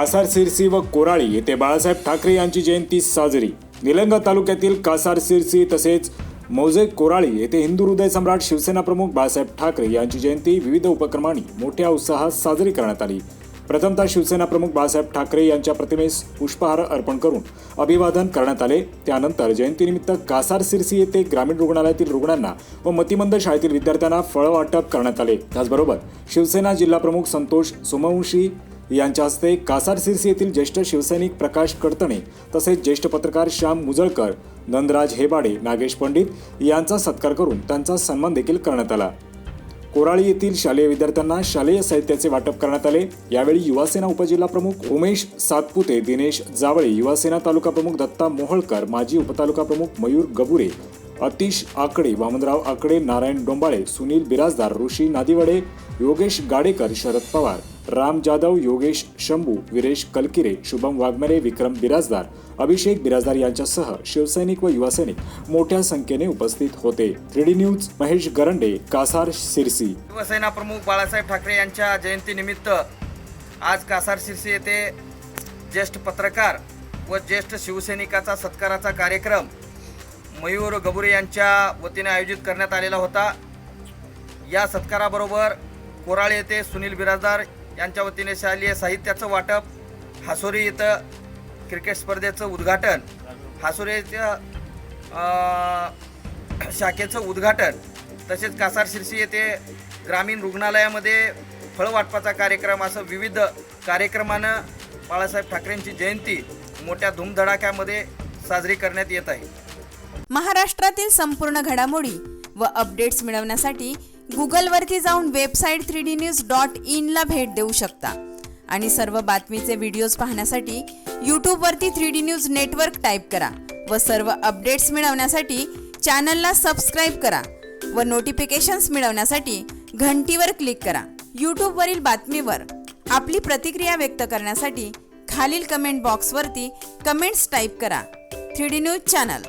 कासार सिरसी व कोराळी येथे बाळासाहेब ठाकरे यांची जयंती साजरी. निलंगा तालुक्यातील कासार सिरसी तसेच मौजे कोराळी येथे हिंदू हृदय सम्राट शिवसेना प्रमुख बाळासाहेब ठाकरे यांची जयंती विविध उपक्रमांनी मोठ्या उत्साहात साजरी करण्यात आली. प्रथमतः शिवसेना प्रमुख बाळासाहेब ठाकरे यांच्या प्रतिमेस पुष्पहार अर्पण करून अभिवादन करण्यात आले. त्यानंतर जयंतीनिमित्त कासार सिरसी येथे ग्रामीण रुग्णालयातील रुग्णांना व मतिमंद शाळेतील विद्यार्थ्यांना फळ वाटप करण्यात आले. त्याचबरोबर शिवसेना जिल्हा प्रमुख संतोष सोमवंशी यांच्या हस्ते कासार सिरसी येथील ज्येष्ठ शिवसैनिक प्रकाश कडतणे तसेच ज्येष्ठ पत्रकार श्याम मुजळकर नंदराज हेबाडे नागेश पंडित यांचा सत्कार करून त्यांचा सन्मान देखील करण्यात आला. कोराळी येथील शालेय विद्यार्थ्यांना शालेय साहित्याचे वाटप करण्यात आले. यावेळी युवासेना उपजिल्हा प्रमुख उमेश सातपुते दिनेश जावळे युवासेना तालुका प्रमुख दत्ता मोहोळकर माजी उपतालुका प्रमुख मयूर गबुरे अतिश आकडे वामनराव आकडे नारायण डोंबाळे सुनील बिराजदार ऋषी नादिवडे योगेश गाडेकर शरद पवार राम जाधव योगेश शंभू विरेश कलकिरे शुभम वाघमरे विक्रम बिराजदार अभिषेक बिराजदार यांच्यासह शिवसैनिक व युवासैनिक मोठ्या संख्येने उपस्थित होते. Three D news Mahesh Garande Kasar Sirsi. Shivsena प्रमुख बाळासाहेब ठाकरे यांच्या जयंतीनिमित्त आज कासार शिरसी येथे ज्येष्ठ पत्रकार व ज्येष्ठ शिवसैनिकाचा सत्काराचा कार्यक्रम मयूर गबुरे यांच्या वतीने आयोजित करण्यात आलेला होता. या सत्काराबरोबर कोराळे येथे सुनील बिराजदार यांच्या वतीने शालेय साहित्याचं वाटप हासोरी इथं क्रिकेट स्पर्धेचं उद्घाटन हासोरीच्या शाखेचं उद्घाटन तसेच कासार शिरसी येथे ग्रामीण रुग्णालयामध्ये फळ वाटपाचा कार्यक्रम असं विविध कार्यक्रमानं बाळासाहेब ठाकरेंची जयंती मोठ्या धूमधडाक्यामध्ये साजरी करण्यात येत आहे. महाराष्ट्रातील संपूर्ण घडामोडी व अपडेट्स मिळवण्यासाठी गुगलवरती जाऊन website three D news dot इनला भेट देऊ शकता. आणि सर्व बातमीचे व्हिडिओज पाहण्यासाठी यूट्यूबवरती three D news network type करा व सर्व अपडेट्स मिळवण्यासाठी चॅनलला सबस्क्राईब करा व नोटिफिकेशन्स मिळवण्यासाठी घंटीवर क्लिक करा. यूट्यूबवरील बातमीवर आपली प्रतिक्रिया व्यक्त करण्यासाठी खालील कमेंट बॉक्सवरती कमेंट्स टाईप करा. Three D news channel.